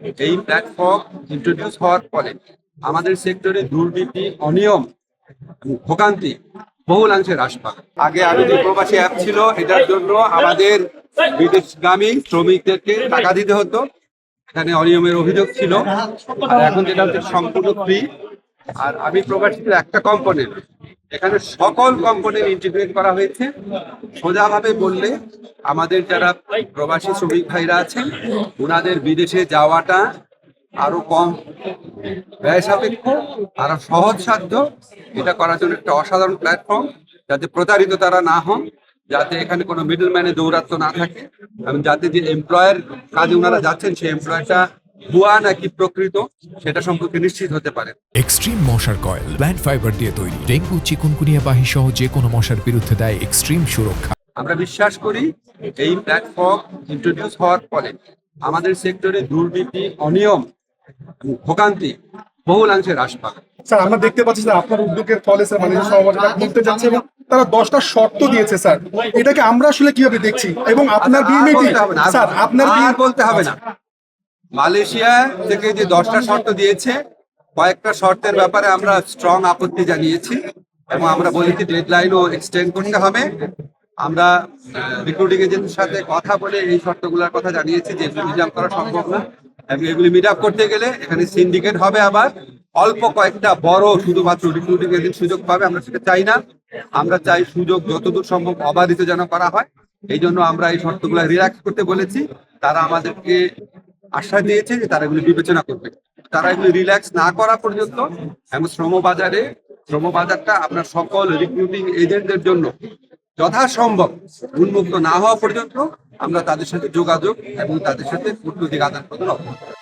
এই platform introduce হওয়ার ফলে আমাদের সেক্টরে দুর্নীতি, অনিয়ম, ভোগান্তি বহুলাংশে হ্রাস পাবে আগে আমি যে প্রবাসী অ্যাপ ছিল, এটার জন্য আমাদের বিদেশগামী শ্রমিকদেরকে টাকা দিতে হতো। এখানে অনিয়মের অভিযোগ ছিল। আর এখন যেটা হচ্ছে সম্পূর্ণ ফ্রি আর আমি প্রবাসীদের একটা কম্পোনেন্ট এখানে সকল কম্পোনেন্ট ইন্টিগ্রেট করা হয়েছে। সোজাভাবে বললে আমাদের যারা প্রবাসী শ্রমিক ভাইরা আছেন ওনাদের বিদেশে যাওয়াটা আরও কম। ব্যয় সাপেক্ষ, আরও সহজ সাধ্য। এটা করার জন্য একটা অসাধারণ প্ল্যাটফর্ম যাতে প্রতারিত তারা না হন, যাতে এখানে কোনো মিডল ম্যানে দৌরাত্ম না থাকে। এবং যাতে যে এমপ্লয়ের কাজে ওনারা যাচ্ছেন, সেই এমপ্লয়টা ভুয়া নাকি প্রকৃত সেটা সম্পর্কে নিশ্চিত হতে পারে। এক্সট্রিম মশার কয়েল প্ল্যান্ট ফাইবার দিয়ে তৈরি। ডেঙ্গু চিকুনকুনিয়া বাহি সহ যে কোনো মশার বিরুদ্ধে দেয় এক্সট্রিম সুরক্ষা। আমরা বিশ্বাস করি এই প্ল্যাটফর্ম ইন্ট্রোডিউস হওয়ার ফলে আমাদের সেক্টরে দুর্নীতি অনিয়ম ভোগান্তি বহুলাংশে হ্রাস পাবে। স্যার আমরা দেখতে পাচ্ছি স্যার আপনার উদ্যোগের ফলে স্যার মানে সমাজটা ঘুরতে যাচ্ছে এবং তারা দশটা শর্ত দিয়েছে স্যার। এটাকে আমরা আসলে কীভাবে দেখছি? এবং আপনার না, আর- স্যার আপনার BMT বলতে হবে না। মালয়েশিয়া থেকে যে দশটা শর্ত দিয়েছে, কয়েকটা শর্তের ব্যাপারে আমরা স্ট্রং আপত্তি জানিয়েছি এবং আমরা বলেছি ডেডলাইনও এক্সটেন্ড করতে হবে। আমরা রিক্রুটিং এজেন্টের সাথে কথা বলে এই শর্তগুলোর কথা জানিয়েছি যে মিট করা সম্ভব না। এবং এগুলি মিট করতে গেলে এখানে সিন্ডিকেট হবে আবার। অল্প কয়েকটা বড় শুধুমাত্র রিক্রুটিং এজেন্ট সুযোগ পাবে, আমরা সেটা চাই না। আমরা চাই সুযোগ যতদূর সম্ভব অবাধিত যেন করা হয়। এই জন্য আমরা এই শর্তগুলো রিল্যাক্স করতে বলেছি। তারা আমাদেরকে আশ্বাস দিয়েছে যে তারা এগুলি বিবেচনা করবে তারা এগুলি রিল্যাক্স না করা পর্যন্ত এবং শ্রম বাজারে শ্রম বাজারটা আপনার সকল রিক্রুটিং এজেন্টদের জন্য যথাসম্ভব উন্মুক্ত না হওয়া পর্যন্ত আমরা তাদের সাথে যোগাযোগ এবং তাদের সাথে কূটনৈতিক আদান প্রদান অব্যাহত।